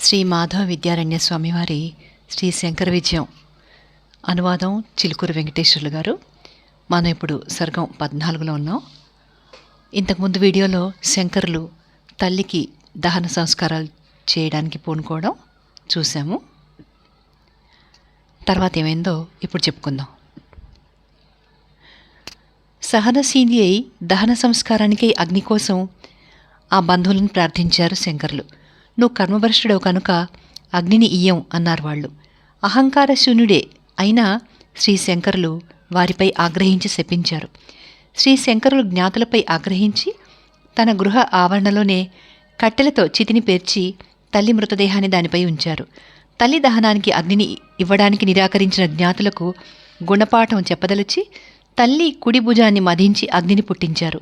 శ్రీ మాధవ విద్యారణ్య స్వామివారి శ్రీ శంకర విజయం. అనువాదం చిలుకూరు వెంకటేశ్వర్లు గారు. మనం ఇప్పుడు సర్గం పద్నాలుగులో ఉన్నాం. ఇంతకుముందు వీడియోలో శంకరులు తల్లికి దహన సంస్కారాలు చేయడానికి పూనుకోవడం చూసాము తర్వాత ఏమైందో ఇప్పుడు చెప్పుకుందాం. సహనశీలి అయి దహన సంస్కారానికి అగ్ని కోసం ఆ బంధువులను ప్రార్థించారు శంకర్లు. నువ్వు కర్మభ్రష్టుడవు కనుక అగ్నిని ఇయ్యం అన్నారు వాళ్ళు. అహంకార శూన్యుడే అయినా శ్రీ శంకరులు వారిపై ఆగ్రహించి శపించారు. శ్రీ శంకరులు జ్ఞాతులపై ఆగ్రహించి తన గృహ ఆవరణలోనే కట్టెలతో చితిని పేర్చి తల్లి మృతదేహాన్ని దానిపై ఉంచారు. తల్లి దహనానికి అగ్నిని ఇవ్వడానికి నిరాకరించిన జ్ఞాతులకు గుణపాఠం చెప్పదలిచి తల్లి కుడి భుజాన్ని మధించి అగ్నిని పుట్టించారు.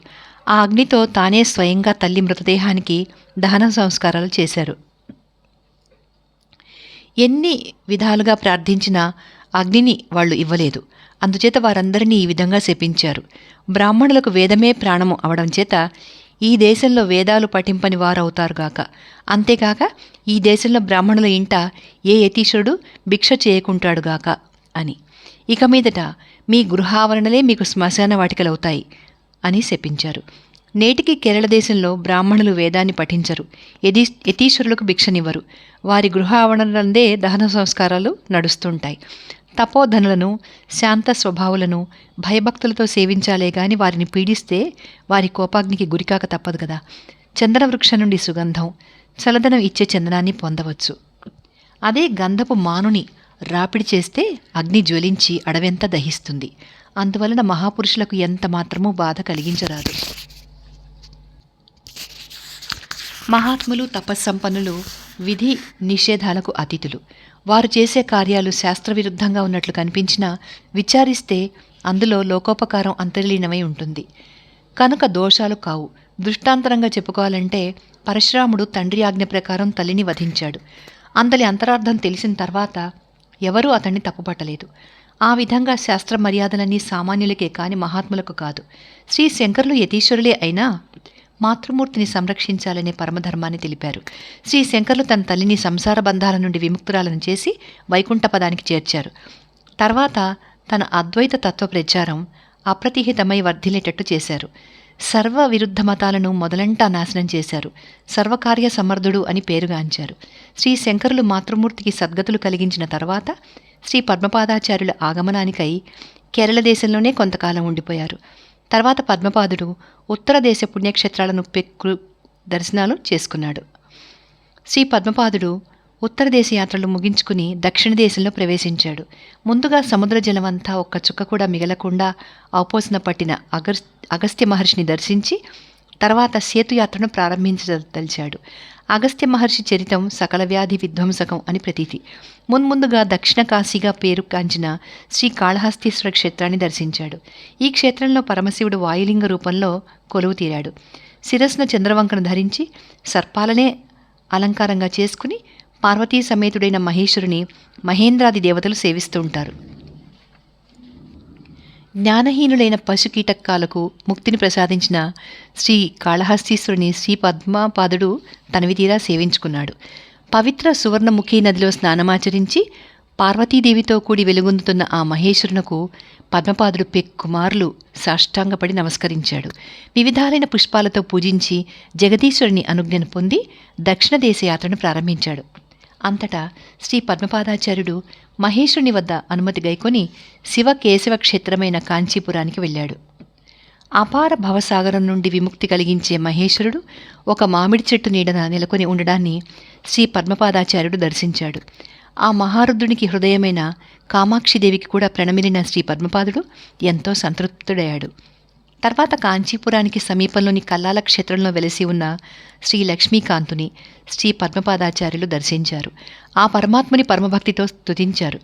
ఆ అగ్నితో తానే స్వయంగా తల్లి మృతదేహానికి దహన సంస్కారాలు చేశారు. ఎన్ని విధాలుగా ప్రార్థించినా అగ్నిని వాళ్ళు ఇవ్వలేదు. అందుచేత వారందరినీ ఈ విధంగా శపించారు. బ్రాహ్మణులకు వేదమే ప్రాణము అవడం చేత ఈ దేశంలో వేదాలు పఠింపని వారవుతారుగాక అంతేకాక ఈ దేశంలో బ్రాహ్మణుల ఇంట ఏ యతీశ్వరుడు భిక్ష చేయకుంటాడుగాక అని. ఇక మీదట మీ గృహావరణలే మీకు శ్మశాన వాటికలవుతాయి అని శపించారు. నేటికి కేరళ దేశంలో బ్రాహ్మణులు వేదాన్ని పఠించరు. యదీ యతీశ్వరులకు భిక్షనివ్వరు. వారి గృహ ఆవరణలందే దహన సంస్కారాలు నడుస్తుంటాయి. తపోధనులను శాంత స్వభావులను భయభక్తులతో సేవించాలే గాని వారిని పీడిస్తే వారి కోపాగ్నికి గురికాక తప్పదు కదా. చందనవృక్షం నుండి సుగంధం చలదనం ఇచ్చే చందనాన్ని పొందవచ్చు. అదే గంధపు మానుని రాపిడి చేస్తే అగ్ని జ్వలించి అడవెంత దహిస్తుంది. అందువలన మహాపురుషులకు ఎంత మాత్రమూ బాధ కలిగించరాదు. మహాత్ములు తపస్సంపన్నులు విధి నిషేధాలకు అతిథులు వారు చేసే కార్యాలు శాస్త్రవిరుద్ధంగా ఉన్నట్లు కనిపించినా విచారిస్తే అందులో లోకోపకారం అంతర్లీనమై ఉంటుంది. కనుక దోషాలు కావు. దృష్టాంతరంగా చెప్పుకోవాలంటే పరశురాముడు తండ్రి ఆజ్ఞ ప్రకారం తల్లిని వధించాడు. అందలి అంతరార్థం తెలిసిన తర్వాత ఎవరూ అతన్ని తప్పుపట్టలేదు. ఆ విధంగా శాస్త్ర మర్యాదలన్నీ సామాన్యులకే కాని మహాత్ములకు కాదు. శ్రీ శంకరులు యతీశ్వరులే అయినా మాతృమూర్తిని సంరక్షించాలనే పరమధర్మాన్ని తెలిపారు. శ్రీ శంకర్లు తన తల్లిని సంసార బంధాల నుండి విముక్తురాలను చేసి వైకుంఠ పదానికి చేర్చారు. తర్వాత తన అద్వైత తత్వ ప్రచారం అప్రతిహితమై వర్ధిల్లేటట్టు చేశారు. సర్వ విరుద్ధ మతాలను మొదలంటా నాశనం చేశారు. సర్వకార్య సమర్థుడు అని పేరుగాంచారు శ్రీ శంకరులు మాతృమూర్తికి సద్గతులు కలిగించిన తర్వాత శ్రీ పద్మపాదాచార్యుల ఆగమనానికై కేరళ దేశంలోనే కొంతకాలం ఉండిపోయారు. తర్వాత పద్మపాదుడు ఉత్తర దేశ పుణ్యక్షేత్రాలను పెక్కు దర్శనాలు చేసుకున్నాడు. శ్రీ పద్మపాదుడు ఉత్తర దేశ యాత్రలు ముగించుకుని దక్షిణ దేశంలో ప్రవేశించాడు. ముందుగా సముద్ర జలమంతా ఒక్క చుక్క కూడా మిగలకుండా అవపోసన పట్టిన అగస్ అగస్త్య మహర్షిని దర్శించి తర్వాత సేతుయాత్రను ప్రారంభించదలిచాడు. అగస్త్య మహర్షి చరితం సకల వ్యాధి విధ్వంసకం అని ప్రతీతి. మున్ముందుగా దక్షిణ కాశీగా పేరు కాంచిన శ్రీ కాళహస్తీశ్వర క్షేత్రాన్ని దర్శించాడు. ఈ క్షేత్రంలో పరమశివుడు వాయులింగ రూపంలో కొలువు తీరాడు. శిరస్సున చంద్రవంకను ధరించి సర్పాలనే అలంకారంగా చేసుకుని పార్వతీ సమేతుడైన మహేశ్వరుని మహేంద్రాది దేవతలు సేవిస్తూ ఉంటారు. జ్ఞానహీనులైన పశుకీటకాలకు ముక్తిని ప్రసాదించిన శ్రీ కాళహస్తీశ్వరుని శ్రీ పద్మాపాదుడు తనవి తీరా సేవించుకున్నాడు. పవిత్ర సువర్ణముఖి నదిలో స్నానమాచరించి పార్వతీదేవితో కూడి వెలుగొందుతున్న ఆ మహేశ్వరునకు పద్మపాదుడు పెక్కుమార్లు సాష్టాంగపడి నమస్కరించాడు. వివిధాలైన పుష్పాలతో పూజించి జగదీశ్వరుని అనుజ్ఞను పొంది దక్షిణ దేశయాత్రను ప్రారంభించాడు. అంతటా శ్రీ పద్మపాదాచార్యుడు మహేశ్వరుని వద్ద అనుమతి గైకొని శివ కేశవ క్షేత్రమైన కాంచీపురానికి వెళ్ళాడు. అపార భవసాగరం నుండి విముక్తి కలిగించే మహేశ్వరుడు ఒక మామిడి చెట్టు నీడన నెలకొని ఉండడాన్ని శ్రీ పద్మపాదాచార్యుడు దర్శించాడు. ఆ మహారుద్రునికి హృదయమైన కామాక్షిదేవికి కూడా ప్రణమిలిన శ్రీ పద్మపాదుడు ఎంతో సంతృప్తుడయ్యాడు. తర్వాత కాంచీపురానికి సమీపంలోని కల్లాల క్షేత్రంలో వెలసి ఉన్న శ్రీ లక్ష్మీకాంతుని శ్రీ పద్మపాదాచార్యులు దర్శించారు. ఆ పరమాత్ముని పరమభక్తితో స్తుతించారు.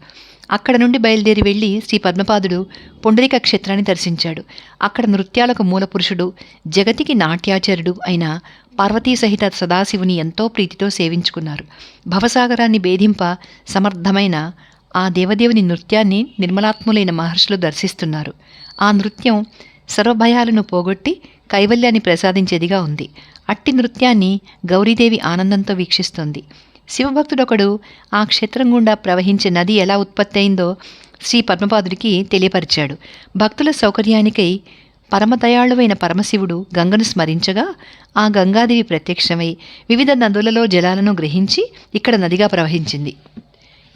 అక్కడ నుండి బయలుదేరి వెళ్ళి శ్రీ పద్మపాదుడు పుండరిక క్షేత్రాన్ని దర్శించాడు. అక్కడ నృత్యాలకు మూలపురుషుడు జగతికి నాట్యాచార్యుడు అయిన పార్వతీ సహిత సదాశివుని ఎంతో ప్రీతితో సేవించుకున్నారు. భవసాగరాన్ని భేదింప సమర్థమైన ఆ దేవదేవుని నృత్యాన్ని నిర్మలాత్ములైన మహర్షులు దర్శిస్తున్నారు. ఆ నృత్యం సర్వభయాలను పోగొట్టి కైవల్యాన్ని ప్రసాదించేదిగా ఉంది. అట్టి నృత్యాన్ని గౌరీదేవి ఆనందంతో వీక్షిస్తోంది. శివభక్తుడొకడు ఆ క్షేత్రం గుండా ప్రవహించే నది ఎలా ఉత్పత్తి అయిందో శ్రీ పద్మపాదుడికి తెలియపరిచాడు. భక్తుల సౌకర్యానికై పరమదయాళువైన పరమశివుడు గంగను స్మరించగా ఆ గంగాదేవి ప్రత్యక్షమై వివిధ నదులలో జలాలను గ్రహించి ఇక్కడ నదిగా ప్రవహించింది.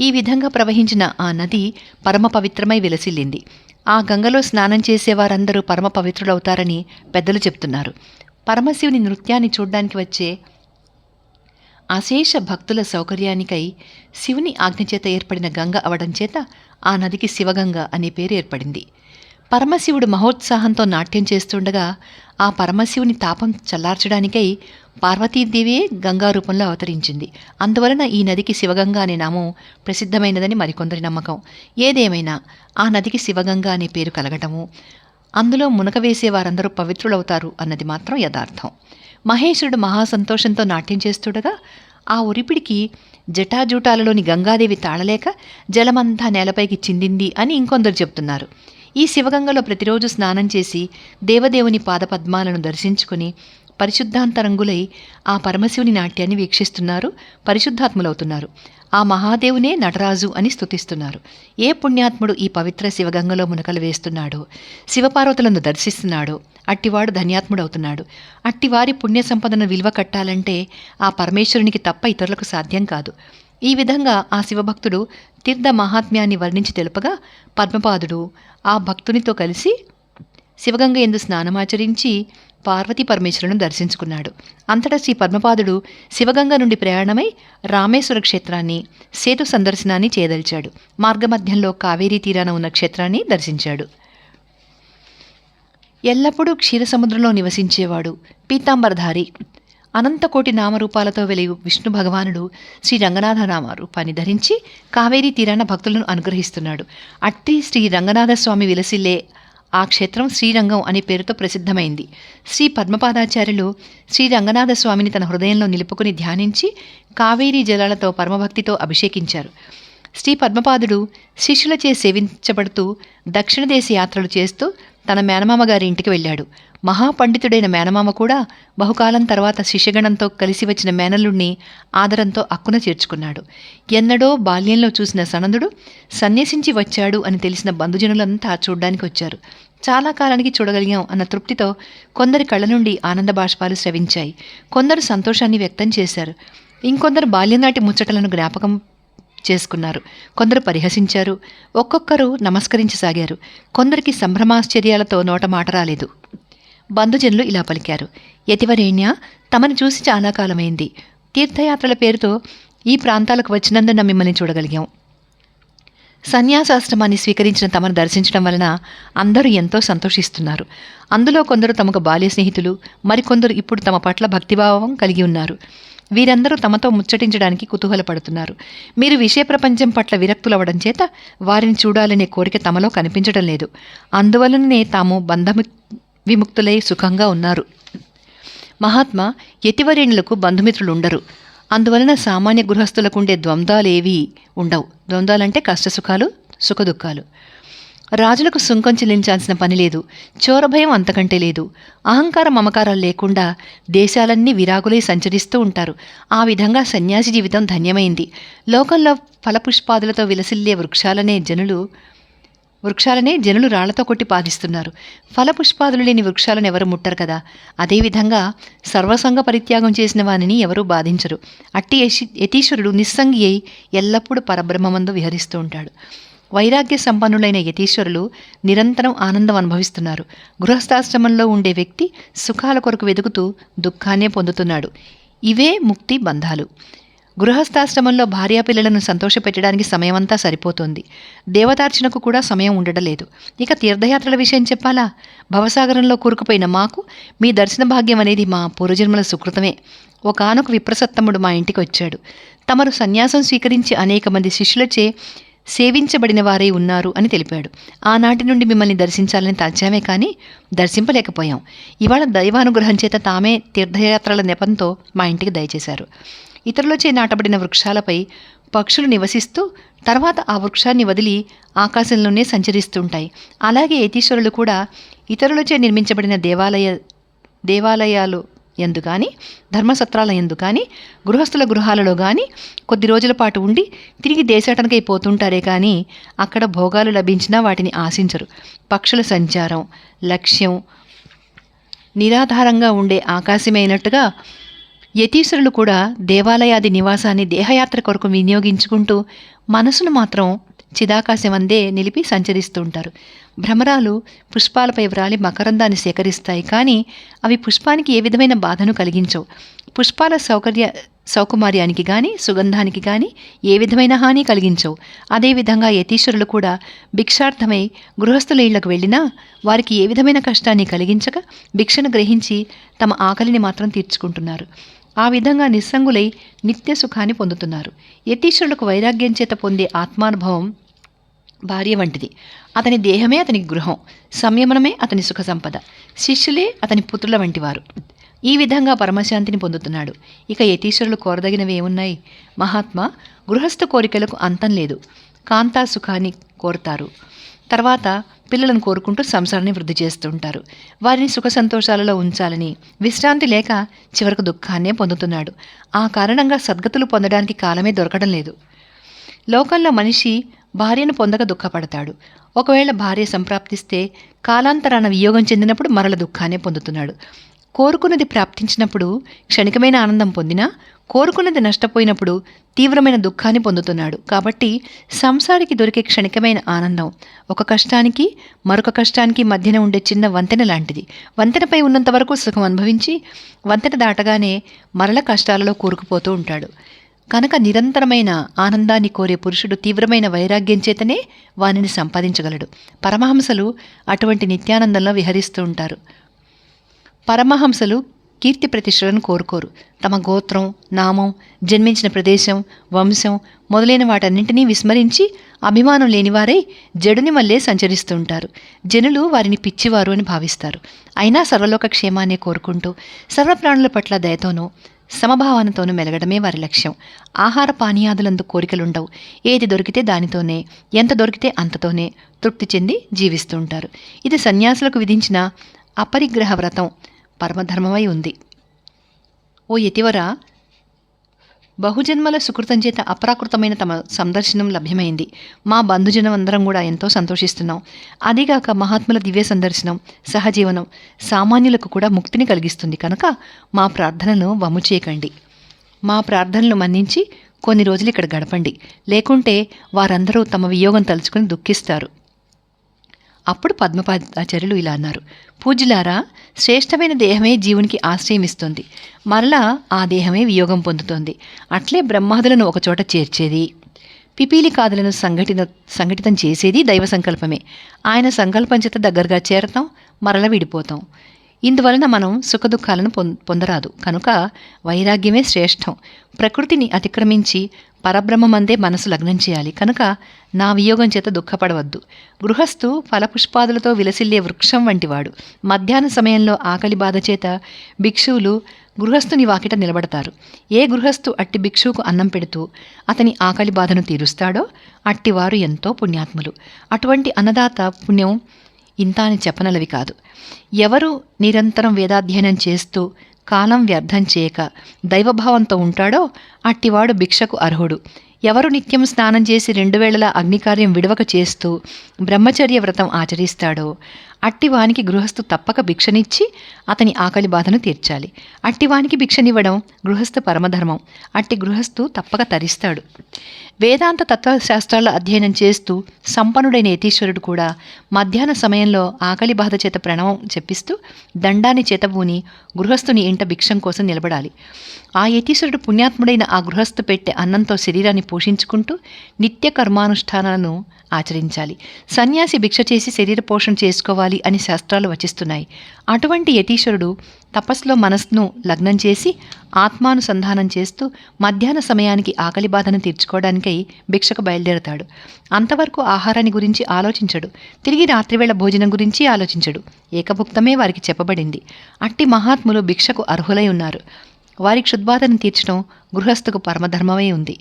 ఈ విధంగా ప్రవహించిన ఆ నది పరమ పవిత్రమై విలసిల్లింది. ఆ గంగలో స్నానం చేసేవారందరూ పరమ పవిత్రులవుతారని పెద్దలు చెప్తున్నారు. పరమశివుని నృత్యాన్ని చూడ్డానికి వచ్చే అశేష భక్తుల సౌకర్యానికై శివుని ఆజ్ఞచేత ఏర్పడిన గంగ అవడం చేత ఆ నదికి శివగంగ అనే పేరు ఏర్పడింది. పరమశివుడు మహోత్సాహంతో నాట్యం చేస్తుండగా ఆ పరమశివుని తాపం చల్లార్చడానికై పార్వతీదేవియే గంగా రూపంలో అవతరించింది. అందువలన ఈ నదికి శివగంగా అనే నామం ప్రసిద్ధమైనదని మరికొందరి నమ్మకం. ఏదేమైనా ఆ నదికి శివగంగా అనే పేరు కలగటము అందులో మునక వేసే వారందరూ పవిత్రులవుతారు అన్నది మాత్రం యథార్థం. మహేశ్వరుడు మహాసంతోషంతో నాట్యం చేస్తుండగా ఆ ఉరిపిడికి జటాజూటాలలోని గంగాదేవి తాళలేక జలమంతా నేలపైకి చిందింది అని ఇంకొందరు చెప్తున్నారు ఈ శివగంగలో ప్రతిరోజు స్నానం చేసి దేవదేవుని పాదపద్మాలను దర్శించుకుని పరిశుద్ధాంతరంగులై ఆ పరమశివుని నాట్యాన్ని వీక్షిస్తున్నారు పరిశుద్ధాత్ములవుతున్నారు. ఆ మహాదేవునే నటరాజు అని స్తుతిస్తున్నారు. ఏ పుణ్యాత్ముడు ఈ పవిత్ర శివగంగలో మునకలు వేస్తున్నాడో శివపార్వతులను దర్శిస్తున్నాడో అట్టివాడు ధన్యాత్ముడవుతున్నాడు. అట్టివారి పుణ్య సంపదను విలువ కట్టాలంటే ఆ పరమేశ్వరునికి తప్ప ఇతరులకు సాధ్యం కాదు. ఈ విధంగా ఆ శివభక్తుడు తీర్థ మహాత్మ్యాన్ని వర్ణించి తెలుపగా పద్మపాదుడు ఆ భక్తునితో కలిసి శివగంగ ఎందు స్నానమాచరించి పార్వతీ పరమేశ్వరులను దర్శించుకున్నాడు. అంతటా శ్రీ పద్మపాదుడు శివగంగ నుండి ప్రయాణమై రామేశ్వర క్షేత్రాన్ని సేతు సందర్శనాన్ని చేయదలిచాడు మార్గమధ్యంలో కావేరీ తీరాన ఉన్న క్షేత్రాన్ని దర్శించాడు. ఎల్లప్పుడూ క్షీరసముద్రంలో నివసించేవాడు పీతాంబరధారి. అనంతకోటి నామరూపాలతో వెలిగు విష్ణు భగవానుడు శ్రీ రంగనాథ నామ రూపాన్ని ధరించి కావేరీ తీరాన భక్తులను అనుగ్రహిస్తున్నాడు. అట్టి శ్రీ రంగనాథ స్వామి విలసిల్లే ఆ క్షేత్రం శ్రీరంగం అనే పేరుతో ప్రసిద్ధమైంది. శ్రీ పద్మపాదాచార్యులు శ్రీ రంగనాథ స్వామిని తన హృదయంలో నిలుపుకుని ధ్యానించి కావేరీ జలాలతో పరమభక్తితో అభిషేకించారు. శ్రీ పద్మపాదుడు శిష్యులచే సేవించబడుతూ దక్షిణ దేశ యాత్రలు చేస్తూ తన మేనమామ గారి ఇంటికి వెళ్ళాడు. మహాపండితుడైన మేనమామ కూడా బహుకాలం తర్వాత శిష్యగణంతో కలిసి వచ్చిన మేనల్లుణ్ణి ఆదరంతో అక్కున చేర్చుకున్నాడు. ఎన్నడో బాల్యంలో చూసిన సనందుడు సన్యసించి వచ్చాడు అని తెలిసిన బంధుజనులంతా చూడ్డానికి వచ్చారు. చాలా కాలానికి చూడగలిగాం అన్న తృప్తితో కొందరి కళ్ళ నుండి ఆనంద బాష్పాలు స్రవించాయి. కొందరు సంతోషాన్ని వ్యక్తం చేశారు. ఇంకొందరు బాల్యనాటి ముచ్చటలను జ్ఞాపకం చేసుకున్నారు. కొందరు పరిహసించారు. ఒక్కొక్కరు నమస్కరించసాగారు. కొందరికి సంభ్రమాశ్చర్యాలతో నోట మాట రాలేదు. బంధుజనులు ఇలా పలికారు. యతివరేణ్య తమను చూసి చాలా కాలమైంది. తీర్థయాత్రల పేరుతో ఈ ప్రాంతాలకు వచ్చినందున మిమ్మల్ని చూడగలిగాం. సన్యాసాశ్రమాన్ని స్వీకరించిన తమను దర్శించడం వలన అందరూ ఎంతో సంతోషిస్తున్నారు. అందులో కొందరు తమకు బాల్య స్నేహితులు మరికొందరు ఇప్పుడు తమ పట్ల భక్తిభావం కలిగి ఉన్నారు. వీరందరూ తమతో ముచ్చటించడానికి కుతూహలపడుతున్నారు. మీరు విషయ ప్రపంచం పట్ల విరక్తులవ్వడం చేత వారిని చూడాలనే కోరిక తమలో కనిపించడం లేదు. అందువలననే తాము బంధము విముక్తులై సుఖంగా ఉన్నారు. మహాత్మా యతివరేణులకు బంధుమిత్రులు ఉండరు అందువలన సామాన్య గృహస్థులకు ఉండే ద్వంద్వాలేవీ ఉండవు. ద్వంద్వాలంటే కష్టసుఖాలు సుఖదుఖాలు. రాజులకు సుంకం చెల్లించాల్సిన పని లేదు. చోరభయం అంతకంటే లేదు. అహంకార మమకారాలు లేకుండా దేశాలన్నీ విరాగులై సంచరిస్తూ ఉంటారు. ఆ విధంగా సన్యాసి జీవితం ధన్యమైంది. లోకంలో ఫలపుష్పాదులతో విలసిల్లే వృక్షాలనే జనులు వృక్షాలనే జనులు రాళ్ళతో కొట్టి పాదిస్తున్నారు ఫలపుష్పాదులు లేని వృక్షాలను ఎవరు ముట్టరు కదా? అదేవిధంగా సర్వసంగ పరిత్యాగం చేసిన వానిని ఎవరూ బాధించరు. అట్టి యశి- యతీశ్వరుడు నిస్సంగి అయి ఎల్లప్పుడూ పరబ్రహ్మమందు విహరిస్తూ ఉంటాడు. వైరాగ్య సంపన్నులైన యతీశ్వరులు నిరంతరం ఆనందం అనుభవిస్తున్నారు. గృహస్థాశ్రమంలో ఉండే వ్యక్తి సుఖాల కొరకు వెతుకుతూ దుఃఖాన్నే పొందుతున్నాడు. ఇవే ముక్తి బంధాలు. గృహస్థాశ్రమంలో భార్యాపిల్లలను సంతోషపెట్టడానికి సమయమంతా సరిపోతుంది. దేవతార్చనకు కూడా సమయం ఉండడలేదు ఇక తీర్థయాత్రల విషయం చెప్పాలా? భవసాగరంలో కూరుకుపోయిన మాకు మీ దర్శన భాగ్యం అనేది మా పూర్వజన్మల సుకృతమే. ఒకనొక విప్రసత్తముడు మా ఇంటికి వచ్చాడు తమరు సన్యాసం స్వీకరించి అనేక మంది శిష్యులచే సేవించబడిన వారై ఉన్నారు అని తెలిపాడు. ఆనాటి నుండి మిమ్మల్ని దర్శించాలని తలచామే కానీ దర్శింపలేకపోయాం. ఇవాళ దైవానుగ్రహం చేత తామే తీర్థయాత్రల నెపంతో మా ఇంటికి దయచేశారు. ఇతరులచే నాటబడిన వృక్షాలపై పక్షులు నివసిస్తూ తర్వాత ఆ వృక్షాన్ని వదిలి ఆకాశంలోనే సంచరిస్తుంటాయి. అలాగే యతీశ్వరులు కూడా ఇతరులచే నిర్మించబడిన దేవాలయ దేవాలయాలు ఎందు కానీ ధర్మసత్రాల ఎందు కానీ గృహస్థుల గృహాలలో కానీ కొద్ది రోజుల పాటు ఉండి తిరిగి దేశాటనకై పోతుంటారే కానీ అక్కడ భోగాలు లభించినా వాటిని ఆశించరు. పక్షుల సంచారం లక్ష్యం నిరాధారంగా ఉండే ఆకాశమైనట్టుగా యతీశ్వరులు కూడా దేవాలయాది నివాసాన్ని దేహయాత్ర కొరకు వినియోగించుకుంటూ మనసును మాత్రం చిదాకాశం అందే నిలిపి సంచరిస్తూ ఉంటారు. భ్రమరాలు పుష్పాలపై వ్రాలి మకరందాన్ని సేకరిస్తాయి కానీ అవి పుష్పానికి ఏ విధమైన బాధను కలిగించవు. పుష్పాల సౌకర్య సౌకుమార్యానికి కానీ సుగంధానికి కానీ ఏ విధమైన హాని కలిగించవు. అదేవిధంగా యతీశ్వరులు కూడా భిక్షార్థమై గృహస్థుల ఇళ్ళకు వెళ్ళినా వారికి ఏ విధమైన కష్టాన్ని కలిగించక భిక్షను గ్రహించి తమ ఆకలిని మాత్రం తీర్చుకుంటున్నారు. ఆ విధంగా నిస్సంగులై నిత్య సుఖాన్ని పొందుతున్నారు. యతీశ్వరులకు వైరాగ్యం చేత పొందే ఆత్మానుభవం భార్య వంటిది. అతని దేహమే అతని గృహం. సంయమనమే అతని సుఖ సంపద. శిష్యులే అతని పుత్రుల వంటివారు. ఈ విధంగా పరమశాంతిని పొందుతున్నాడు. ఇక యతీశ్వరులు కోరదగినవి ఏమున్నాయి? మహాత్మా గృహస్థ కోరికలకు అంతం లేదు. కాంతా సుఖాన్ని కోరుతారు. తర్వాత పిల్లలను కోరుకుంటూ సంసారాన్ని వృద్ధి చేస్తుంటారు వారిని సుఖ సంతోషాలలో ఉంచాలని విశ్రాంతి లేక చివరకు దుఃఖాన్నే పొందుతున్నాడు. ఆ కారణంగా సద్గతులు పొందడానికి కాలమే దొరకడం లేదు. లోకంలో మనిషి భార్యను పొందక దుఃఖపడతాడు. ఒకవేళ భార్య సంప్రాప్తిస్తే కాలాంతరాన వియోగం చెందినప్పుడు మరల దుఃఖాన్ని పొందుతున్నాడు. కోరుకున్నది ప్రాప్తించినప్పుడు క్షణికమైన ఆనందం పొందినా కోరుకున్నది నష్టపోయినప్పుడు తీవ్రమైన దుఃఖాన్ని పొందుతున్నాడు. కాబట్టి సంసారికి దొరికే క్షణికమైన ఆనందం ఒక కష్టానికి మరొక కష్టానికి మధ్యన ఉండే చిన్న వంతెన లాంటిది. వంతెనపై ఉన్నంత వరకు సుఖం అనుభవించి వంతెన దాటగానే మరల కష్టాలలో కూరుకుపోతూ ఉంటాడు. కనుక నిరంతరమైన ఆనందాన్ని కోరే పురుషుడు తీవ్రమైన వైరాగ్యం చేతనే వానిని సంపాదించగలడు. పరమహంసలు అటువంటి నిత్యానందంలో విహరిస్తూ ఉంటారు. పరమహంసలు కీర్తి ప్రతిష్టలను కోరుకోరు. తమ గోత్రం నామం జన్మించిన ప్రదేశం వంశం మొదలైన వాటన్నింటినీ విస్మరించి అభిమానం లేనివారై జడుని వల్లే సంచరిస్తూ ఉంటారు జనులు వారిని పిచ్చివారు అని భావిస్తారు. అయినా సర్వలోక క్షేమాన్ని కోరుకుంటూ సర్వప్రాణుల పట్ల దయతోనూ సమభావనతోనూ మెలగడమే వారి లక్ష్యం. ఆహార పానీయాదులందు కోరికలుండవు. ఏది దొరికితే దానితోనే ఎంత దొరికితే అంతతోనే తృప్తి చెంది జీవిస్తూ ఉంటారు ఇది సన్యాసులకు విధించిన అపరిగ్రహ వ్రతం. పరమధర్మమై ఉంది. ఓ యతివర బహుజన్మల సుకృతం చేత అప్రాకృతమైన తమ సందర్శనం లభ్యమైంది. మా బంధుజనం అందరం కూడా ఎంతో సంతోషిస్తున్నాం. అదిగాక మహాత్ముల దివ్య సందర్శనం సహజీవనం సామాన్యులకు కూడా ముక్తిని కలిగిస్తుంది కనుక మా ప్రార్థనను వమ్ము చేయకండి. మా ప్రార్థనలు మన్నించి కొన్ని రోజులు ఇక్కడ గడపండి. లేకుంటే వారందరూ తమ వియోగం తలుచుకుని దుఃఖిస్తారు. అప్పుడు పద్మపాదాచార్యులు ఇలా అన్నారు. పూజ్యులారా శ్రేష్టమైన దేహమే జీవునికి ఆశ్రయం ఇస్తుంది మరలా ఆ దేహమే వియోగం పొందుతోంది. అట్లే బ్రహ్మాదులను ఒకచోట చేర్చేది. పిపీలికాదులను సంఘటిత సంఘటితం చేసేది దైవ సంకల్పమే. ఆయన సంకల్పం చేత దగ్గరగా చేరతాం మరల విడిపోతాం. ఇందువలన మనం సుఖదుఖాలను పొందరాదు. కనుక వైరాగ్యమే శ్రేష్టం. ప్రకృతిని అతిక్రమించి పరబ్రహ్మమందే మనసు లగ్నం చేయాలి. కనుక నా వియోగం చేత దుఃఖపడవద్దు. గృహస్థు ఫలపుష్పాదులతో విలసిల్లే వృక్షం వంటివాడు. మధ్యాహ్న సమయంలో ఆకలి బాధ చేత భిక్షువులు గృహస్థుని వాకిట నిలబడతారు. ఏ గృహస్థు అట్టి భిక్షువుకు అన్నం పెడుతూ అతని ఆకలి బాధను తీరుస్తాడో అట్టివారు ఎంతో పుణ్యాత్ములు. అటువంటి అన్నదాత పుణ్యం ఇంత అని చెప్పనలవి కాదు. ఎవరు నిరంతరం వేదాధ్యయనం చేస్తూ కాలం వ్యర్థం చేయక దైవభావంతో ఉంటాడో అట్టివాడు భిక్షకు అర్హుడు. ఎవరు నిత్యం స్నానం చేసి రెండు వేళలా అగ్నికార్యం విడవక చేస్తూ బ్రహ్మచర్య వ్రతం ఆచరిస్తాడో అట్టివానికి గృహస్థు తప్పక భిక్షనిచ్చి అతని ఆకలి బాధను తీర్చాలి. అట్టివానికి భిక్షనివ్వడం గృహస్థు పరమధర్మం. అట్టి గృహస్థు తప్పక తరిస్తాడు. వేదాంత తత్వశాస్త్రాల అధ్యయనం చేస్తూ సంపన్నుడైన యతీశ్వరుడు కూడా మధ్యాహ్న సమయంలో ఆకలి బాధ చేత ప్రణవం చెప్పిస్తూ దండాన్ని చేతబూని గృహస్థుని ఇంట భిక్షం కోసం నిలబడాలి. ఆ యతీశ్వరుడు పుణ్యాత్ముడైన ఆ గృహస్థు పెట్టే అన్నంతో శరీరాన్ని పోషించుకుంటూ నిత్య కర్మానుష్ఠానాలను ఆచరించాలి. సన్యాసి భిక్ష చేసి శరీర పోషణ చేసుకోవాలి. అని శాస్త్రాలు వచిస్తున్నాయి. అటువంటి యతీశ్వరుడు తపస్సులో మనస్సును లగ్నం చేసి ఆత్మానుసంధానం చేస్తూ మధ్యాహ్న సమయానికి ఆకలి బాధను తీర్చుకోవడానికై భిక్షకు బయలుదేరతాడు. అంతవరకు ఆహారాన్ని గురించి ఆలోచించడు. తిరిగి రాత్రివేళ భోజనం గురించి ఆలోచించడు. ఏకభుక్తమే వారికి చెప్పబడింది. అట్టి మహాత్ములు భిక్షకు అర్హులై ఉన్నారు. వారి క్షుద్బాధను తీర్చడం గృహస్థుకు పరమధర్మమై ఉంది.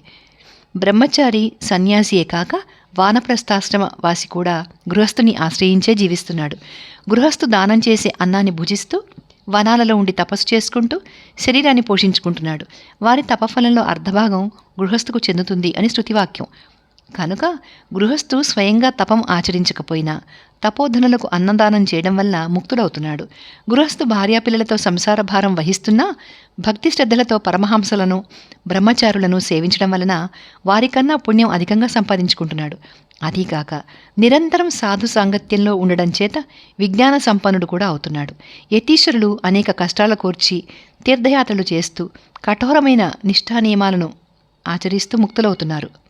బ్రహ్మచారి సన్యాసియే కాక వానప్రస్థాశ్రమ వాసి కూడా గృహస్థుని ఆశ్రయించే జీవిస్తున్నాడు. గృహస్థు దానం చేసే అన్నాన్ని భుజిస్తూ వనాలలో ఉండి తపస్సు చేసుకుంటూ శరీరాన్ని పోషించుకుంటున్నాడు. వారి తపఫలంలో అర్ధభాగం గృహస్థుకు చెందుతుంది అని శృతివాక్యం. కనుక గృహస్థు స్వయంగా తపం ఆచరించకపోయినా తపోధనులకు అన్నదానం చేయడం వల్ల ముక్తుడవుతున్నాడు. గృహస్థు భార్యాపిల్లలతో సంసార భారం వహిస్తున్నా భక్తి శ్రద్ధలతో పరమహంసలను బ్రహ్మచారులను సేవించడం వలన వారికన్నా పుణ్యం అధికంగా సంపాదించుకుంటున్నాడు. అదీకాక నిరంతరం సాధు సాంగత్యంలో ఉండడం చేత విజ్ఞాన సంపన్నుడు కూడా అవుతున్నాడు. యతీశ్వరులు అనేక కష్టాల కోర్చి తీర్థయాత్రలు చేస్తూ కఠోరమైన నిష్ఠా నియమాలను ఆచరిస్తూ ముక్తులవుతున్నారు.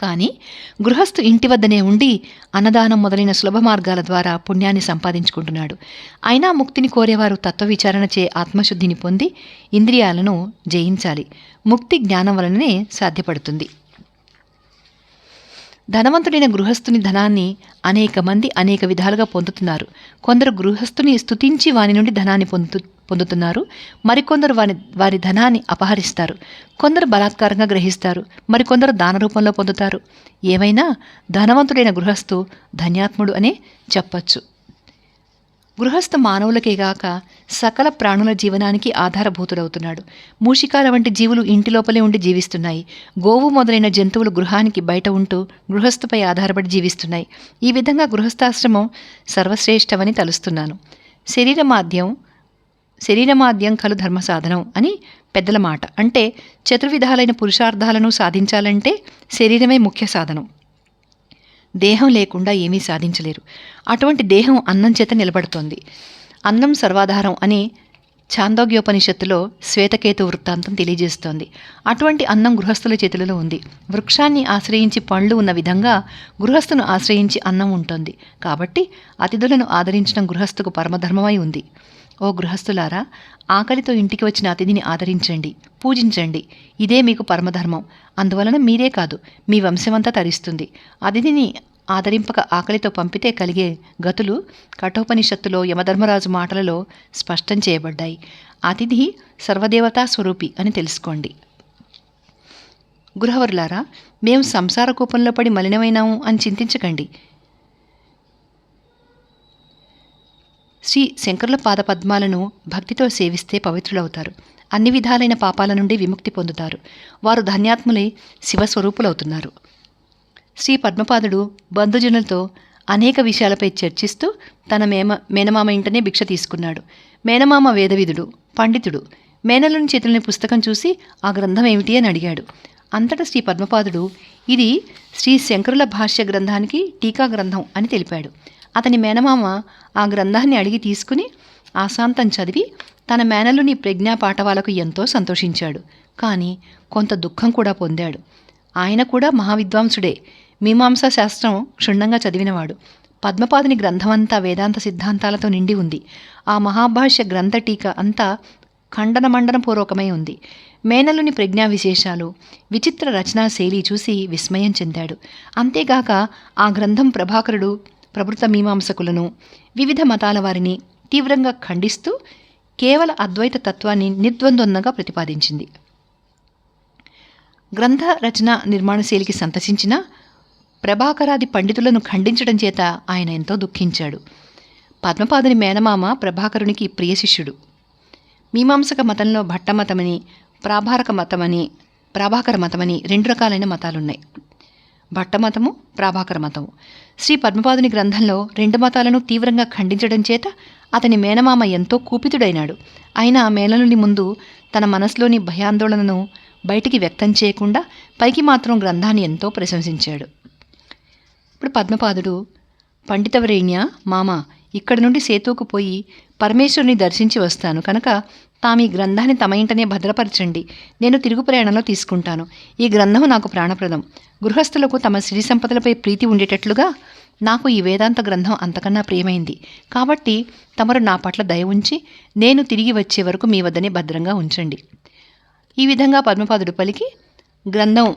కానీ గృహస్థు ఇంటి వద్దనే ఉండి అన్నదానం మొదలైన సులభ మార్గాల ద్వారా పుణ్యాన్ని సంపాదించుకుంటున్నాడు. అయినా ముక్తిని కోరేవారు తత్వవిచారణ చే ఆత్మశుద్ధిని పొంది ఇంద్రియాలను జయించాలి. ముక్తి జ్ఞానం వలననే సాధ్యపడుతుంది. ధనవంతుడైన గృహస్థుని ధనాన్ని అనేక మంది అనేక విధాలుగా పొందుతున్నారు. కొందరు గృహస్థుని స్తుతించి వాని నుండి ధనాన్ని పొందు పొందుతున్నారు. మరికొందరు వారి వారి ధనాన్ని అపహరిస్తారు. కొందరు బలాత్కారంగా గ్రహిస్తారు. మరికొందరు దాన రూపంలో పొందుతారు. ఏమైనా ధనవంతుడైన గృహస్థు ధన్యాత్ముడు అనే చెప్పచ్చు. గృహస్థ మానవులకే గాక సకల ప్రాణుల జీవనానికి ఆధారభూతుడవుతున్నాడు. మూషికాల వంటి జీవులు ఇంటి లోపలే ఉండి జీవిస్తున్నాయి. గోవు మొదలైన జంతువులు గృహానికి బయట ఉంటూ గృహస్థుపై ఆధారపడి జీవిస్తున్నాయి. ఈ విధంగా గృహస్థాశ్రమం సర్వశ్రేష్టమని తలుస్తున్నాను. శరీరమాద్యం శరీరమాద్యం కలు ధర్మ సాధనం అని పెద్దల మాట. అంటే చతుర్విధాలైన పురుషార్థాలను సాధించాలంటే శరీరమే ముఖ్య సాధనం. దేహం లేకుండా ఏమీ సాధించలేరు. అటువంటి దేహం అన్నం చేత నిలబడుతోంది. అన్నం సర్వాధారం అని ఛాందోగ్యోపనిషత్తులో శ్వేతకేతు వృత్తాంతం తెలియజేస్తోంది. అటువంటి అన్నం గృహస్థుల చేతులలో ఉంది. వృక్షాన్ని ఆశ్రయించి పండ్లు ఉన్న విధంగా గృహస్థును ఆశ్రయించి అన్నం ఉంటుంది. కాబట్టి అతిథులను ఆదరించడం గృహస్థుకు పరమధర్మమై ఉంది. ఓ గృహస్థులారా ఆకలితో ఇంటికి వచ్చిన అతిథిని ఆదరించండి పూజించండి. ఇదే మీకు పరమధర్మం. అందువలన మీరే కాదు మీ వంశమంతా తరిస్తుంది. అతిథిని ఆదరింపక ఆకలితో పంపితే కలిగే గతులు కఠోపనిషత్తులో యమధర్మరాజు మాటలలో స్పష్టం చేయబడ్డాయి. అతిథి సర్వదేవతా స్వరూపి అని తెలుసుకోండి. గృహవరులారా మేము సంసార కూపంలో పడి మలినమైనాము అని చింతించకండి. శ్రీ శంకరుల పాద పద్మాలను భక్తితో సేవిస్తే పవిత్రులవుతారు. అన్ని విధాలైన పాపాల నుండి విముక్తి పొందుతారు. వారు ధన్యాత్ములై శివస్వరూపులవుతున్నారు. శ్రీ పద్మపాదుడు బంధుజనులతో అనేక విషయాలపై చర్చిస్తూ తన మేమ మేనమామ ఇంటనే భిక్ష తీసుకున్నాడు. మేనమామ వేదవిధుడు పండితుడు మేనలోని చేతులని పుస్తకం చూసి ఆ గ్రంథం ఏమిటి అని అడిగాడు. అంతటా శ్రీ పద్మపాదుడు ఇది శ్రీ శంకరుల భాష్య గ్రంథానికి టీకా గ్రంథం అని తెలిపాడు. అతని మేనమామ ఆ గ్రంథాన్ని అడిగి తీసుకుని ఆశాంతం చదివి తన మేనలుని ప్రజ్ఞా పాఠవాలకు ఎంతో సంతోషించాడు. కానీ కొంత దుఃఖం కూడా పొందాడు. ఆయన కూడా మహావిద్వాంసుడే. మీమాంసా శాస్త్రం క్షుణ్ణంగా చదివినవాడు. పద్మపాదుని గ్రంథమంతా వేదాంత సిద్ధాంతాలతో నిండి ఉంది. ఆ మహాభాష్య గ్రంథ టీక అంతా ఖండన మండనపూర్వకమై ఉంది. మేనలుని ప్రజ్ఞా విశేషాలు విచిత్ర రచనా శైలి చూసి విస్మయం చెందాడు. అంతేగాక ఆ గ్రంథం ప్రభాకరుడు ప్రభృత మీమాంసకులను వివిధ మతాల వారిని తీవ్రంగా ఖండిస్తూ కేవల అద్వైత తత్వాన్ని నిర్ద్వంద్వంగా ప్రతిపాదించింది. గ్రంథ రచన నిర్మాణశైలికి సంతసించిన ప్రభాకరాది పండితులను ఖండించడం చేత ఆయన ఎంతో దుఃఖించాడు. పద్మపాదుని మేనమామ ప్రభాకరునికి ప్రియ శిష్యుడు. మీమాంసక మతంలో భట్టమతమని ప్రాభారక మతమని ప్రాభాకర మతమని రెండు రకాలైన మతాలున్నాయి. భట్టమతము ప్రాభాకర మతము. శ్రీ పద్మపాదుని గ్రంథంలో రెండు మతాలను తీవ్రంగా ఖండించడం చేత అతని మేనమామ ఎంతో కూపితుడైనాడు. అయినా మేనలుని ముందు తన మనసులోని భయాందోళనను బయటికి వ్యక్తం చేయకుండా పైకి మాత్రం గ్రంథాన్ని ఎంతో ప్రశంసించాడు. ఇప్పుడు పద్మపాదుడు పండితవరేణ్య మామ ఇక్కడి నుండి సేతువుకు పోయి పరమేశ్వరుని దర్శించి వస్తాను. కనుక తాము ఈ గ్రంథాన్ని తమ ఇంటనే భద్రపరచండి. నేను తిరుగు ప్రయాణంలో తీసుకుంటాను. ఈ గ్రంథం నాకు ప్రాణప్రదం. గృహస్థులకు తమ సిరి సంపదలపై ప్రీతి ఉండేటట్లుగా నాకు ఈ వేదాంత గ్రంథం అంతకన్నా ప్రియమైంది. కాబట్టి తమరు నా పట్ల దయ ఉంచి నేను తిరిగి వచ్చే వరకు మీ వద్దనే భద్రంగా ఉంచండి. ఈ విధంగా పద్మపాదుడు పలికి గ్రంథం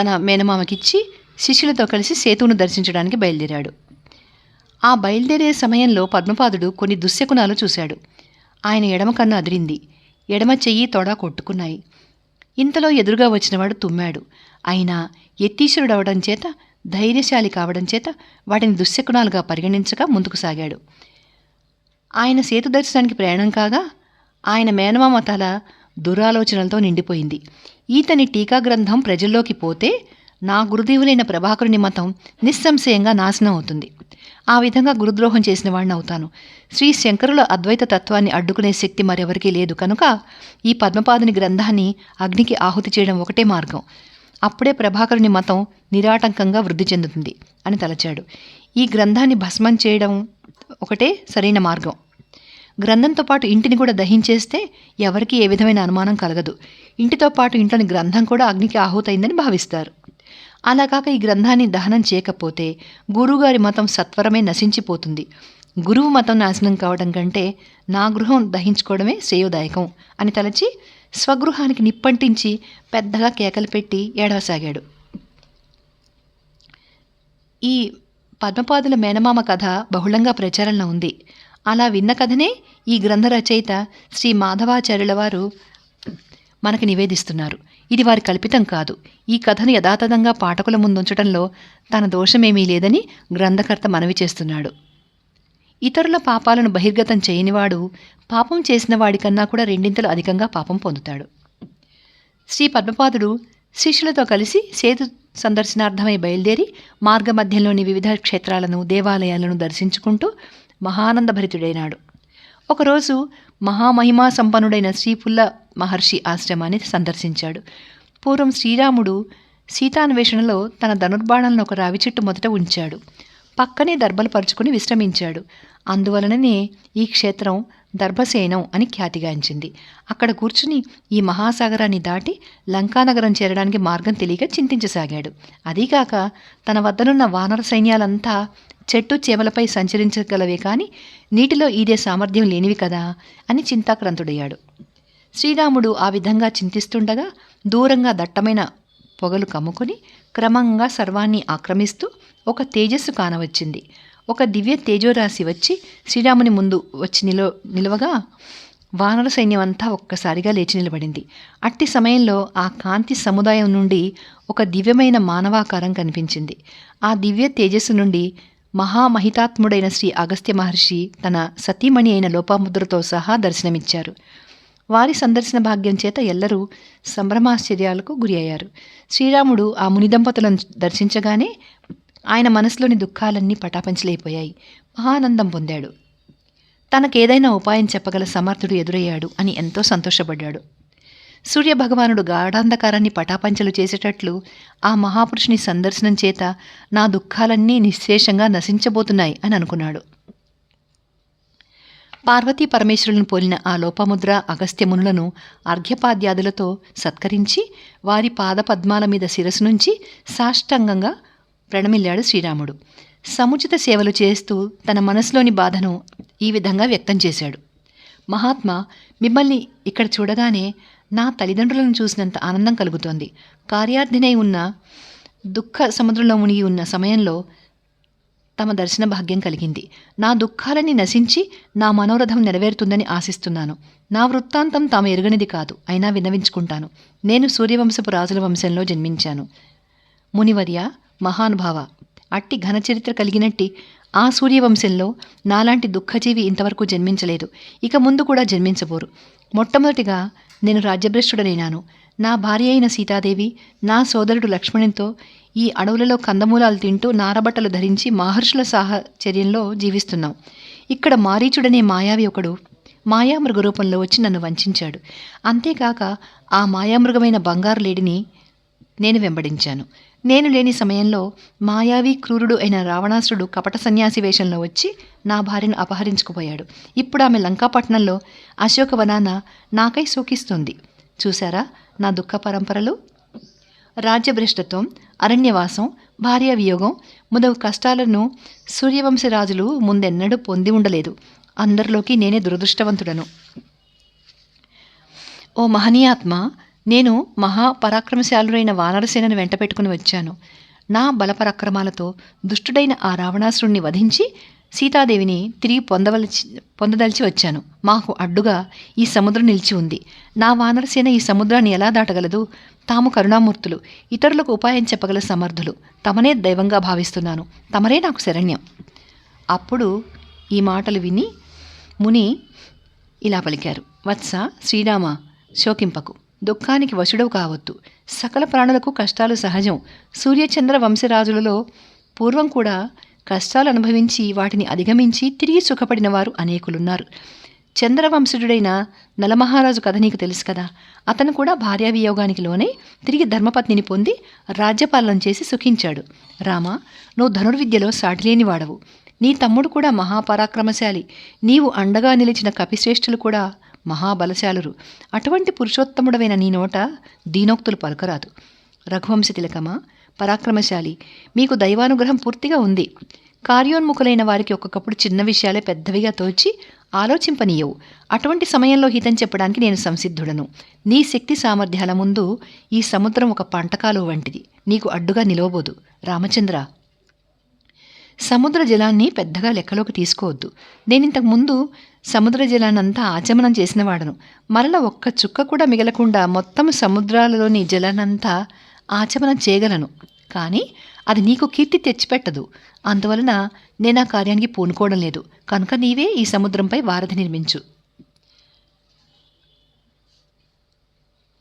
తన మేనమామకిచ్చి శిష్యులతో కలిసి సేతువును దర్శించడానికి బయలుదేరాడు. ఆ బయలుదేరే సమయంలో పద్మపాదుడు కొన్ని దుశ్శకునాలు చూశాడు. ఆయన ఎడమ కన్ను అదిరింది. ఎడమ చెయ్యి తొడ కొట్టుకున్నాయి. ఇంతలో ఎదురుగా వచ్చినవాడు తుమ్మాడు. అయినా ఎత్తీశ్వరుడవడం చేత ధైర్యశాలి కావడం చేత వాటిని దుశ్శకునాలుగా పరిగణించక ముందుకు సాగాడు. ఆయన సేతు దర్శనానికి ప్రయాణం కాగా ఆయన మేనమామ తల దురాలోచనలతో నిండిపోయింది. ఈతని టీకా గ్రంథం ప్రజల్లోకి పోతే నా గురుదేవులైన ప్రభాకరుని మతం నిస్సంశయంగా నాశనం అవుతుంది. ఆ విధంగా గురుద్రోహం చేసిన వాడిని అవుతాను శ్రీ శంకరుల అద్వైత తత్వాన్ని అడ్డుకునే శక్తి మరెవరికీ లేదు కనుక ఈ పద్మపాదుని గ్రంథాన్ని అగ్నికి ఆహుతి చేయడం ఒకటే మార్గం. అప్పుడే ప్రభాకరుని మతం నిరాటంకంగా వృద్ధి చెందుతుంది అని తలచాడు. ఈ గ్రంథాన్ని భస్మం చేయడం ఒకటే సరైన మార్గం. గ్రంథంతో పాటు ఇంటిని కూడా దహించేస్తే ఎవరికీ ఏ విధమైన అనుమానం కలగదు. ఇంటితో పాటు ఇంట్లోని గ్రంథం కూడా అగ్నికి ఆహుతైందని భావిస్తారు. అలా కాక ఈ గ్రంథాన్ని దహనం చేయకపోతే గురువుగారి మతం సత్వరమే నశించిపోతుంది. గురువు మతం నాశనం కావడం కంటే నా గృహం దహించుకోవడమే శ్రేయోదాయకం అని తలచి స్వగృహానికి నిప్పంటించి పెద్దగా కేకలు పెట్టి ఏడవసాగాడు. ఈ పద్మపాదుల మేనమామ కథ బహుళంగా ప్రచారంలో ఉంది. అలా విన్న కథనే ఈ గ్రంథ రచయిత శ్రీ మాధవాచార్యుల వారు మనకు నివేదిస్తున్నారు. ఇది వారి కల్పితం కాదు. ఈ కథను యథాతథంగా పాఠకుల ముందుంచడంలో తన దోషమేమీ లేదని గ్రంథకర్త మనవి చేస్తున్నాడు. ఇతరుల పాపాలను బహిర్గతం చేయనివాడు పాపం చేసిన వాడికన్నా కూడా రెండింతలు అధికంగా పాపం పొందుతాడు. శ్రీ పద్మపాదుడు శిష్యులతో కలిసి సేతు సందర్శనార్థమై బయలుదేరి మార్గమధ్యంలోని వివిధ క్షేత్రాలను దేవాలయాలను దర్శించుకుంటూ మహానందభరితుడైనాడు. ఒకరోజు మహామహిమా సంపన్నుడైన శ్రీపుల్ల మహర్షి ఆశ్రమాన్ని సందర్శించాడు. పూర్వం శ్రీరాముడు సీతాన్వేషణలో తన ధనుర్బాణాలను ఒక రావి చెట్టు మొదట ఉంచాడు. పక్కనే దర్భలు పరుచుకుని విశ్రమించాడు. అందువలననే ఈ క్షేత్రం దర్భసేనం అని ఖ్యాతిగాంచింది. అక్కడ కూర్చుని ఈ మహాసాగరాన్ని దాటి లంకానగరం చేరడానికి మార్గం తెలియక చింతించసాగాడు. అదీగాక తన వద్దనున్న వానర సైన్యాలంతా చెట్టు చేమలపై సంచరించగలవే కానీ నీటిలో ఈదే సామర్థ్యం లేనివి కదా అని చింతాక్రాంతుడయ్యాడు. శ్రీరాముడు ఆ విధంగా చింతిస్తుండగా దూరంగా దట్టమైన పొగలు కమ్ముకొని క్రమంగా సర్వాన్ని ఆక్రమిస్తూ ఒక తేజస్సు కానవచ్చింది. ఒక దివ్య తేజోరాశి వచ్చి శ్రీరాముని ముందు వచ్చి నిల నిలవగా వానర సైన్యం అంతా ఒక్కసారిగా లేచి నిలబడింది. అట్టి సమయంలో ఆ కాంతి సముదాయం నుండి ఒక దివ్యమైన మానవాకారం కనిపించింది. ఆ దివ్య తేజస్సు నుండి మహామహితాత్ముడైన శ్రీ అగస్త్య మహర్షి తన సతీమణి అయిన లోపాముద్రతో సహా దర్శనమిచ్చారు. వారి సందర్శన భాగ్యం చేత ఎల్లరూ సంభ్రమాశ్చర్యాలకు గురి అయ్యారు శ్రీరాముడు ఆ ముని దంపతులను దర్శించగానే ఆయన మనసులోని దుఃఖాలన్నీ పటాపంచలైపోయాయి. మహానందం పొందాడు. తనకేదైనా ఉపాయం చెప్పగల సమర్థుడు ఎదురయ్యాడు అని ఎంతో సంతోషపడ్డాడు. సూర్యభగవానుడు గాఢాంధకారాన్ని పటాపంచలు చేసేటట్లు ఆ మహాపురుషుని సందర్శనం చేత నా దుఃఖాలన్నీ నిశ్శేషంగా నశించబోతున్నాయి అని అనుకున్నాడు. పార్వతీ పరమేశ్వరులను పోలిన ఆ లోపముద్ర అగస్త్యమునులను అర్ఘ్యపాద్యాదులతో సత్కరించి వారి పాదపద్మాల మీద శిరస్సు నుంచి సాష్టాంగంగా ప్రణమిల్లాడు శ్రీరాముడు. సముచిత సేవలు చేస్తూ తన మనసులోని బాధను ఈ విధంగా వ్యక్తం చేశాడు. మహాత్మా మిమ్మల్ని ఇక్కడ చూడగానే నా తల్లిదండ్రులను చూసినంత ఆనందం కలుగుతోంది. కార్యార్థినై ఉన్న దుఃఖ సముద్రంలో మునిగి ఉన్న సమయంలో తమ దర్శన భాగ్యం కలిగింది. నా దుఃఖాలన్నీ నశించి నా మనోరథం నెరవేరుతుందని ఆశిస్తున్నాను. నా వృత్తాంతం తాము ఎరుగనిది కాదు అయినా విన్నవించుకుంటాను. నేను సూర్యవంశపు రాజుల వంశంలో జన్మించాను. మునివర్య మహానుభావ అట్టి ఘనచరిత్ర కలిగినట్టి ఆ సూర్యవంశంలో నాలాంటి దుఃఖజీవి ఇంతవరకు జన్మించలేదు. ఇక ముందు కూడా జన్మించబోరు. మొట్టమొదటిగా నేను రాజ్యభ్రష్టుడనైనాను. నా భార్య అయిన సీతాదేవి నా సోదరుడు లక్ష్మణునితో ఈ అడవులలో కందమూలాలు తింటూ నారబట్టలు ధరించి మహర్షుల సాహచర్యంలో జీవిస్తున్నాం. ఇక్కడ మారీచుడనే మాయావి ఒకడు మాయామృగ రూపంలో వచ్చి నన్ను వంచాడు. అంతేకాక ఆ మాయామృగమైన బంగారు లేడిని నేను వెంబడించాను. నేను లేని సమయంలో మాయావి క్రూరుడు అయిన రావణాసురుడు కపట సన్యాసి వేషంలో వచ్చి నా భార్యను అపహరించుకుపోయాడు. ఇప్పుడు ఆమె లంకాపట్నంలో అశోకవనాన నాకై శోకిస్తుంది. చూశారా నా దుఃఖ పరంపరలు? రాజ్యభ్రష్టత్వం అరణ్యవాసం భార్య వియోగం మొదలు కష్టాలను సూర్యవంశరాజులు ముందెన్నడూ పొంది ఉండలేదు. అందరిలోకి నేనే దురదృష్టవంతుడను. ఓ మహనీయాత్మ నేను మహాపరాక్రమశాలురైన వానరసేనను వెంట పెట్టుకుని వచ్చాను. నా బలపరాక్రమాలతో దుష్టుడైన ఆ రావణాసురుణ్ణి వధించి సీతాదేవిని తిరిగి పొందవలచి పొందదలిచి వచ్చాను. మాకు అడ్డుగా ఈ సముద్రం నిలిచి ఉంది. నా వానరసేన ఈ సముద్రాన్ని ఎలా దాటగలదు? తాము కరుణామూర్తులు ఇతరులకు ఉపాయం చెప్పగల సమర్థులు. తమనే దైవంగా భావిస్తున్నాను. తమరే నాకు శరణ్యం. అప్పుడు ఈ మాటలు విని ముని ఇలా పలికారు. వత్స శ్రీరామ శోకింపకు. దుఃఖానికి వశుడవు కావద్దు. సకల ప్రాణులకు కష్టాలు సహజం. సూర్యచంద్ర వంశరాజులలో పూర్వం కూడా కష్టాలు అనుభవించి వాటిని అధిగమించి తిరిగి సుఖపడిన వారు అనేకులున్నారు. చంద్రవంశుడైన నలమహారాజు కథ నీకు తెలుసు కదా. అతను కూడా భార్యా వియోగానికి లోనే తిరిగి ధర్మపత్నిని పొంది రాజ్యపాలన చేసి సుఖించాడు. రామ నువ్వు ధనుర్విద్యలో సాటిలేని వాడవు నీ తమ్ముడు కూడా మహాపరాక్రమశాలి. నీవు అండగా నిలిచిన కపిశ్రేష్ఠులు కూడా మహాబలశాలురు. అటువంటి పురుషోత్తముడవైన నీ నోట దీనోక్తులు పలకరాదు. రఘువంశ తిలకమా పరాక్రమశాలి. మీకు దైవానుగ్రహం పూర్తిగా ఉంది. కార్యోన్ముఖులైన వారికి ఒక్కొక్కప్పుడు చిన్న విషయాలే పెద్దవిగా తోచి ఆలోచింపనీయవు. అటువంటి సమయంలో హితం చెప్పడానికి నేను సంసిద్ధుడను. నీ శక్తి సామర్థ్యాల ముందు ఈ సముద్రం ఒక పంటకాలు వంటిది. నీకు అడ్డుగా నిలవబోదు. రామచంద్ర సముద్ర జలాన్ని పెద్దగా లెక్కలోకి తీసుకోవద్దు. నేను ఇంతకు ముందు సముద్ర జలాన్నంతా ఆచమనం చేసిన వాడను. మరల ఒక్క చుక్క కూడా మిగలకుండా మొత్తం సముద్రాలలోని జలాన్నంతా ఆచమనం చేయగలను. కానీ అది నీకు కీర్తి తెచ్చిపెట్టదు. అందువలన నేను ఆ కార్యానికి పూనుకోవడం లేదు. కనుక నీవే ఈ సముద్రంపై వారధి నిర్మించు.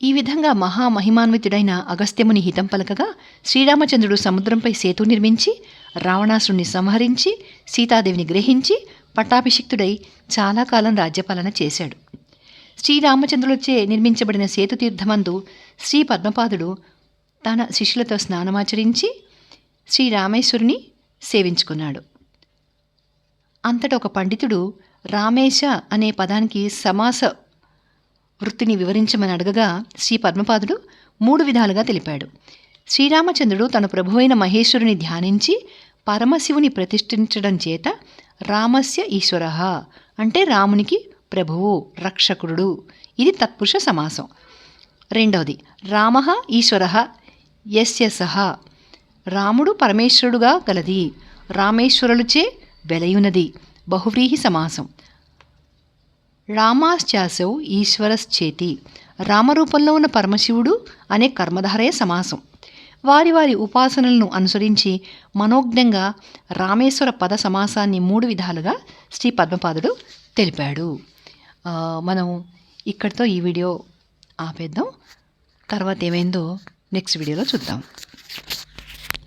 ఈ విధంగా మహామహిమాన్వితుడైన అగస్త్యముని హితం పలకగా శ్రీరామచంద్రుడు సముద్రంపై సేతు నిర్మించి రావణాసుని సంహరించి సీతాదేవిని గ్రహించి పట్టాభిషిక్తుడై చాలా కాలం రాజ్యపాలన చేశాడు. శ్రీరామచంద్రులచే నిర్మించబడిన సేతు తీర్థమందు శ్రీ పద్మపాదుడు తన శిష్యులతో స్నానమాచరించి శ్రీరామేశ్వరుని సేవించుకున్నాడు. అంతట ఒక పండితుడు రామేశ అనే పదానికి సమాస వృత్తిని వివరించమని అడగగా శ్రీ పద్మపాదుడు మూడు విధాలుగా తెలిపాడు. శ్రీరామచంద్రుడు తన ప్రభువైన మహేశ్వరుని ధ్యానించి పరమశివుని ప్రతిష్ఠించడం చేత రామస్య ఈశ్వర అంటే రామునికి ప్రభువు రక్షకుడు. ఇది తత్పురుష సమాసం. రెండవది రామ ఈశ్వర యస్య సహ రాముడు పరమేశ్వరుడుగా గలది. రామేశ్వరులచే వెలయునది. బహువ్రీహి సమాసం. రామాశ్చాసౌ ఈశ్వరశ్చేతి. రామరూపంలో ఉన్న పరమశివుడు అనే కర్మధారయ సమాసం. వారి వారి ఉపాసనలను అనుసరించి మనోజ్ఞంగా రామేశ్వర పద సమాసాన్ని మూడు విధాలుగా శ్రీ పద్మపాదుడు తెలిపాడు. మనం ఇక్కడితో ఈ వీడియో ఆపేద్దాం. తర్వాత ఏమైందో నెక్స్ట్ వీడియోలో చూద్దాం.